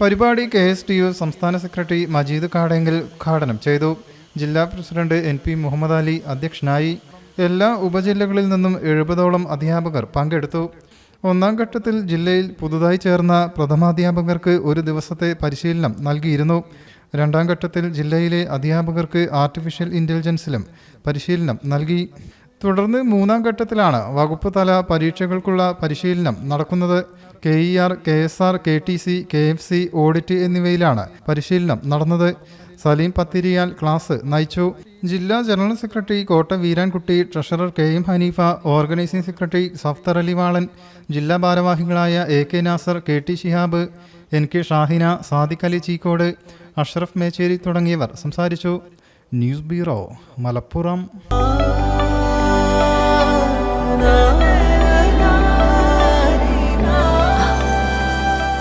പരിപാടി K S T U സംസ്ഥാന secretary Majeed കാടെങ്കിൽ ഉദ്ഘാടനം ചെയ്തു. ജില്ലാ president N P Muhammad Ali അധ്യക്ഷനായി എല്ലാ ഉപജില്ലകളിൽ നിന്നും എഴുപതോളം അധ്യാപകർ പങ്കെടുത്തു. ഒന്നാം ഘട്ടത്തിൽ ജില്ലയിൽ പുതുതായി ചേർന്ന പ്രഥമാധ്യാപകർക്ക് ഒരു ദിവസത്തെ പരിശീലനം നൽകിയിരുന്നു. രണ്ടാം ഘട്ടത്തിൽ ജില്ലയിലെ അധ്യാപകർക്ക് ആർട്ടിഫിഷ്യൽ ഇന്റലിജൻസിലും പരിശീലനം നൽകി. തുടർന്ന് മൂന്നാം ഘട്ടത്തിലാണ് വകുപ്പ് തല പരീക്ഷകൾക്കുള്ള പരിശീലനം നടക്കുന്നത്. K E R K S R K T C K F C audit എന്നിവയിലാണ് പരിശീലനം നടന്നത്. സലീം പത്തിരിയാൽ ക്ലാസ് നയിച്ചു. ജില്ലാ general secretary Kotta Veerankutty treasurer K M Haneefa organising secretary Safdar Ali Valan ജില്ലാ ഭാരവാഹികളായ A K Nasar K T Shihab N K Shahina Sadiq Ali Cheekode Ashraf Mecheri തുടങ്ങിയവർ സംസാരിച്ചു. News bureau Malappuram.